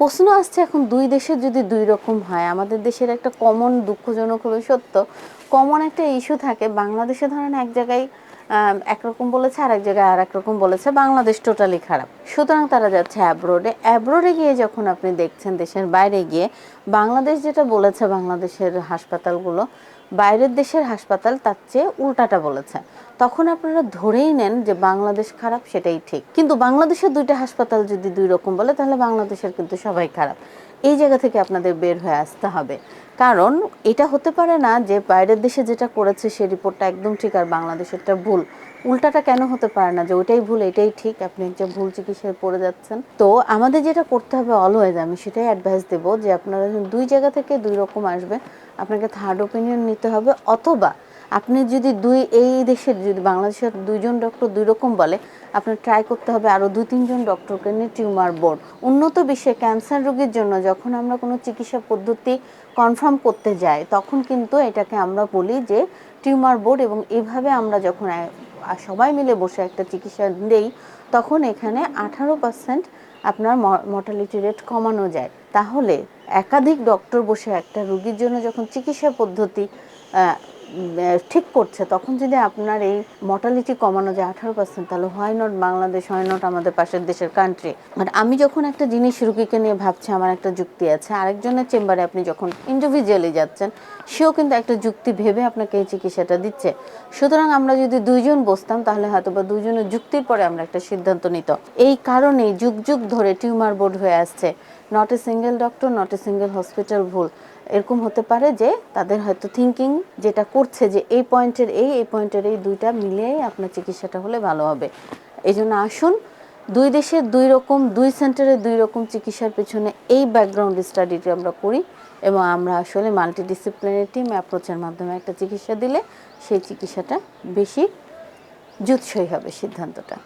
প্রশ্ন আসছে এখন দুই দেশের যদি দুই রকম হয়, আমাদের দেশের একটা কমন দুঃখজনক হলো সত্য কমন একটা ইস্যু থাকে, বাংলাদেশে ধরেন এক জায়গায় একরকম বলেছে আর এক জায়গায় আর একরকম বলেছে, বাংলাদেশ টোটালি খারাপ। সুতরাং তারা যাচ্ছে অ্যাব্রোডে অ্যাব্রোডে গিয়ে যখন আপনি দেখছেন দেশের বাইরে গিয়ে, বাংলাদেশ যেটা বলেছে, বাংলাদেশের হাসপাতালগুলো বাইরের দেশের হাসপাতাল তার চেয়ে উল্টাটা বলেছে। তখন আপনারা ধরেই নেন যে বাংলাদেশ খারাপ, সেটাই ঠিক। কিন্তু বাংলাদেশের দুইটা হাসপাতাল যদি দুই রকম বলে, তাহলে বাংলাদেশের কিন্তু সবাই খারাপ। এই জায়গা থেকে আপনাদের বের হয়ে আসতে হবে। কারণ এটা হতে পারে না যে বাইরের দেশে যেটা করেছে সে রিপোর্টটা একদম ঠিক আর বাংলাদেশেরটা ভুল। উল্টাটা কেন হতে পারে না যে ওইটাই ভুল, এটাই ঠিক, আপনি একটা ভুল চিকিৎসায় পড়ে যাচ্ছেন। তো আমাদের যেটা করতে হবে অলওয়েজ আমি সেটাই অ্যাডভাইস দেবো যে আপনারা দুই জায়গা থেকে দুই রকম আসবে আপনাকে থার্ড ওপিনিয়ন নিতে হবে অথবা আপনি যদি দুই, এই দেশের যদি বাংলাদেশের দুইজন ডক্টর দুই রকম বলে, আপনার ট্রাই করতে হবে আরও দুই, তিনজন ডক্টরকে নিয়ে টিউমার বোর্ড উন্নত বিশ্বে ক্যান্সার রোগীর জন্য যখন আমরা কোনো চিকিৎসা পদ্ধতি কনফার্ম করতে যাই, তখন কিন্তু এটাকে আমরা বলি যে টিউমার বোর্ড এবং এভাবে আমরা যখন সবাই মিলে বসে একটা চিকিৎসা দেই, তখন এখানে আঠারো পার্সেন্ট আপনার মর্টালিটি রেট কমানো যায়। তাহলে একাধিক ডক্টর বসে একটা রুগীর জন্য যখন চিকিৎসা পদ্ধতি ঠিক করছে, তখন যদি আপনার এই মর্টালিটি কমানো যায় আঠারো পার্সেন্ট তাহলে হয় নট বাংলাদেশ হয় নট আমাদের পাশের দেশের কান্ট্রি বাট আমি যখন একটা জিনিস রুগীকে নিয়ে ভাবছি, আমার একটা যুক্তি আছে, আরেকজনের চেম্বারে আপনি যখন ইন্ডিভিজুয়ালি যাচ্ছেন, সেও কিন্তু একটা যুক্তি ভেবে আপনাকে এই চিকিৎসাটা দিচ্ছে। সুতরাং আমরা যদি দুইজন বসতাম, তাহলে হয়তো বা দুইজনের যুক্তির পরে আমরা একটা সিদ্ধান্ত নিত। এই কারণেই যুগ যুগ ধরে টিউমার বোর্ড হয়ে আসছে। Not a single doctor not a single hospital ভুল। এরকম হতে পারে যে তাদের হয়তো থিঙ্কিং যেটা করছে যে এই পয়েন্টের এই এই পয়েন্টের এই দুইটা মিলিয়েই আপনার চিকিৎসাটা হলে ভালো হবে। এই জন্য আসুন, দুই দেশের দুই রকম, দুই সেন্টারে দুই রকম চিকিৎসার পেছনে এই ব্যাকগ্রাউন্ড স্টাডিটি আমরা করি এবং আমরা আসলে মাল্টিডিসিপ্লিনারি টিম অ্যাপ্রোচের মাধ্যমে একটা চিকিৎসা দিলে সেই চিকিৎসাটা বেশি জুৎসই হবে সিদ্ধান্তটা।